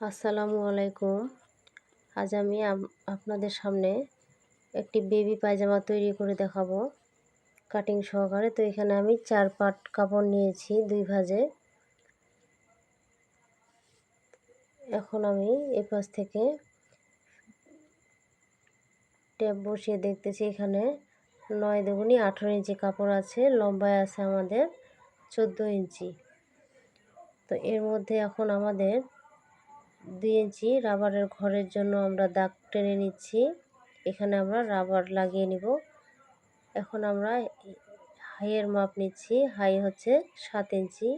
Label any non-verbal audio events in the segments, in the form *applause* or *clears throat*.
আসসালামু আলাইকুম। আজ আমি আপনাদের সামনে একটি বেবি পায়জামা তৈরি করে দেখাবো। কাটিং সহকারে। তো এখানে আমি চার পাট কাপড় নিয়েছি দুই ভাজে। এখন আমি এ পাশ থেকে ট্যাপ বসিয়ে দেখতেছি এখানে নয় দুগুনি আঠেরো ইঞ্চি কাপড় আছে, লম্বায় আছে আমাদের চোদ্দ ইঞ্চি। তো এর মধ্যে এখন আমাদের ইঞ্চি রাবারের ঘরের জন্য আমরা দাগ টেনে নিচ্ছি। এখানে আমরা রাবার লাগিয়ে নিব। এখন আমরা হাইয়ের মাপ নিচ্ছি। হাই হচ্ছে সাত ইঞ্চি।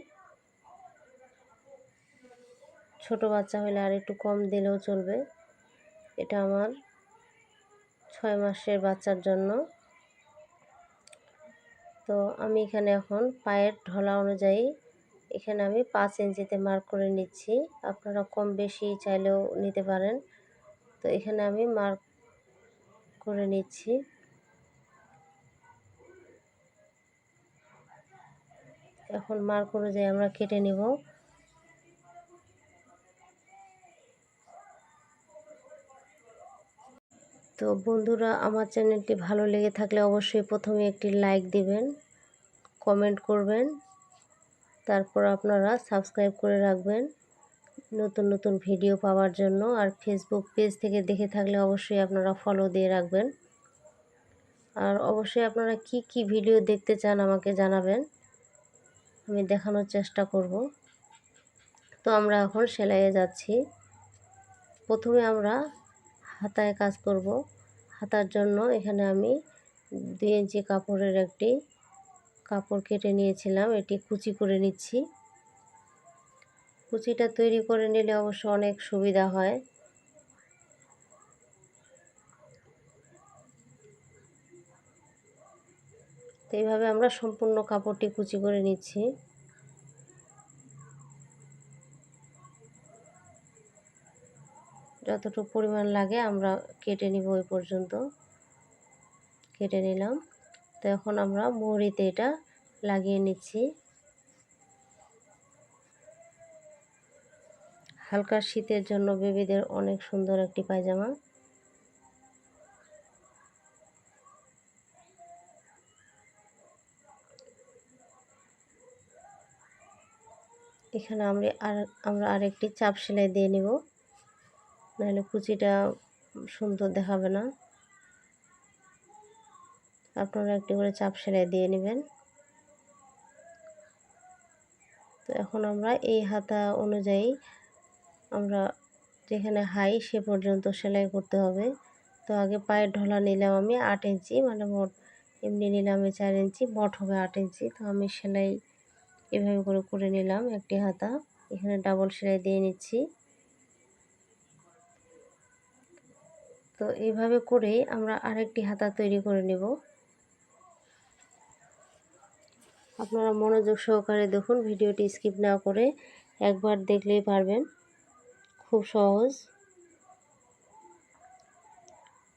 ছোট বাচ্চা হলে আর একটু কম দিলেও চলবে। এটা আমার ছয় মাসের বাচ্চার জন্য। তো আমি এখানে এখন পায়ের ঢলা অনুযায়ী এখানে আমি পাঁচ ইঞ্চিতে মার্ক করে নিচ্ছি। আপনারা কম বেশি চাইলেও নিতে পারেন। তো এখানে আমি মার্ক করে নিচ্ছি। এখন মার্ক অনুযায়ী আমরা কেটে নিব। তো বন্ধুরা, আমার চ্যানেলটি ভালো লেগে থাকলে অবশ্যই প্রথমে একটি লাইক দিবেন কমেন্ট করবেন। তারপর আপনারা সাবস্ক্রাইব করে রাখবেন নতুন নতুন ভিডিও পাওয়ার জন্য। আর ফেসবুক পেজ থেকে দেখে থাকলে অবশ্যই আপনারা ফলো দিয়ে রাখবেন। আর অবশ্যই আপনারা কি কি ভিডিও দেখতে চান আমাকে জানাবেন। আমি দেখানোর চেষ্টা করব। তো আমরা এখন সেলাইয়ে যাচ্ছি। প্রথমে আমরা হাতায় কাজ করব। হাতার জন্য এখানে আমি দুই ইঞ্চি কাপড়ের একটি কাপড় কেটে নিয়েছিলাম, এটি কুচি করে নিচ্ছি। কুচিটা তৈরি করে নিলে অবশ্য অনেক সুবিধা হয়। তো এইভাবে আমরা সম্পূর্ণ কাপড়টি কুচি করে নিচ্ছি। যতটুকু পরিমাণ লাগে আমরা কেটে নিব ওই পর্যন্ত। কেটে নিলাম। তো এখন আমরা মুহুরিতে এটা লাগিয়ে নিচ্ছি। হালকা শীতের জন্য বেবিদের অনেক সুন্দর একটি পায়জামা। এখানে আমরা আর, আমরা আরেকটি চাপ সেলাই দিয়ে নিব। নাহলে কুচিটা সুন্দর দেখাবে না। আপনারা একটি করে চাপ সেলাই দিয়ে নেবেন। তো এখন আমরা এই হাতা অনুযায়ী আমরা যেখানে হাই সে পর্যন্ত সেলাই করতে হবে। তো আগে পায়ের ঢলা নিলাম আমি আট ইঞ্চি মানে মোট এমনি নিলাম আমি চার ইঞ্চি, মোট হবে আট ইঞ্চি। তো আমি সেলাই এভাবে করে করে নিলাম একটি হাতা। এখানে ডাবল সেলাই দিয়ে নিচ্ছি। তো এইভাবে করেই আমরা আরেকটি হাতা তৈরি করে নেব। আপনারা মনোযোগ সহকারে দেখুন, ভিডিওটি স্কিপ না করে একবার দেখলেই পারবেন। খুব সহজ।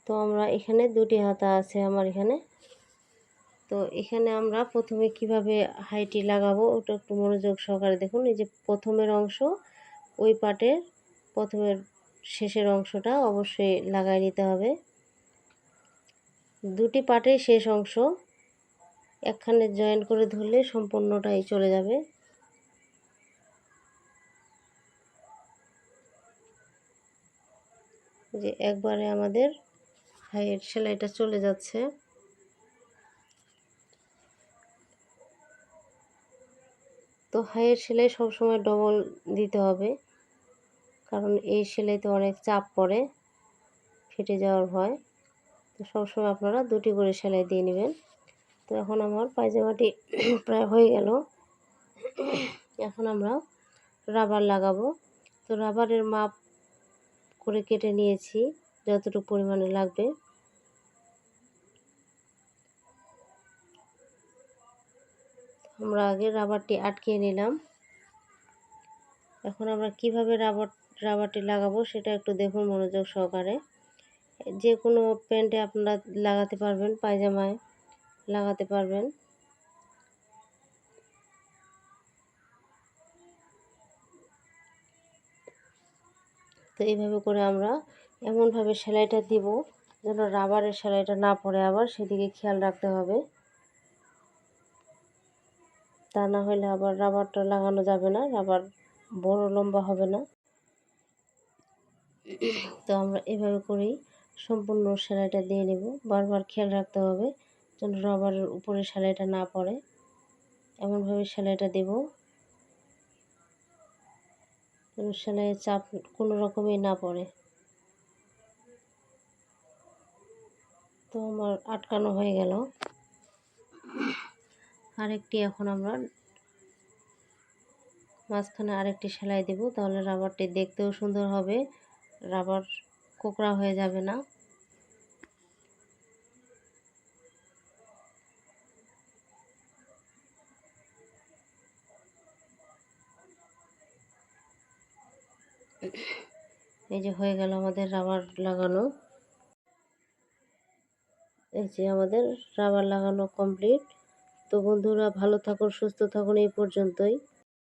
তো আমরা এখানে দুটি হাতা আছে আমার এখানে। তো এখানে আমরা প্রথমে কীভাবে হাইটি লাগাবো ওটা একটু মনোযোগ সহকারে দেখুন। এই যে প্রথমের অংশ, ওই পাটের প্রথমের শেষের অংশটা অবশ্যই লাগাই নিতে হবে। দুটি পাটের শেষ অংশ একখানে জয়েন করে ধরলে সম্পূর্ণটাই চলে যাবে। যে একবারে আমাদের হাইয়ের সেলাইটা চলে যাচ্ছে। তো হাইয়ের সেলাই সবসময় ডবল দিতে হবে, কারণ এই সেলাইতে অনেক চাপ পড়ে, ফেটে যাওয়ার ভয়। তো সবসময় আপনারা দুটি করে সেলাই দিয়ে নেবেন। তো এখন আমার পায়জামাটি *clears throat* প্রায় হয়ে গেল। এখন আমরা রাবার লাগাবো। তো রাবারের মাপ করে কেটে নিয়েছি, যতটুকু পরিমাণে লাগবে। আমরা আগে রাবারটি আটকিয়ে নিলাম। এখন আমরা কীভাবে রাবার, রাবারটি লাগাবো সেটা একটু দেখুন মনোযোগ সহকারে। যে কোনো প্যান্টে আপনারা লাগাতে পারবেন পায়জামায়। লাগাতে পারবেন। তো এইভাবে করে আমরা এমনভাবে সেলাইটা দিব যেন রাবারের সেলাইটা না পড়ে আবার সেদিকে খেয়াল রাখতে হবে। তা না হলে আবার রাবারটা লাগানো যাবে না, রাবার বড় লম্বা হবে না। তো আমরা এভাবে করেই সম্পূর্ণ সেলাইটা দিয়ে নেব। বারবার খেয়াল রাখতে হবে। যেন রাবারের উপরে সেলাইটা না পড়ে। এমনভাবে সেলাইটা দেব। যেন সেলাইয়ের চাপ কোনো রকমই না পড়ে। তো আমার আটকানো হয়ে গেল। আরেকটি এখন আমরা মাঝখানে আরেকটি সেলাই দেব। তাহলে রাবারটি দেখতেও সুন্দর হবে। রাবার কোকড়া হয়ে যাবে না। এই যে হয়ে গেল আমাদের রাবার লাগানো। এই যে আমাদের রাবার লাগানো কমপ্লিট তো বন্ধুরা ভালো থাকুন, সুস্থ থাকুন এই পর্যন্তই।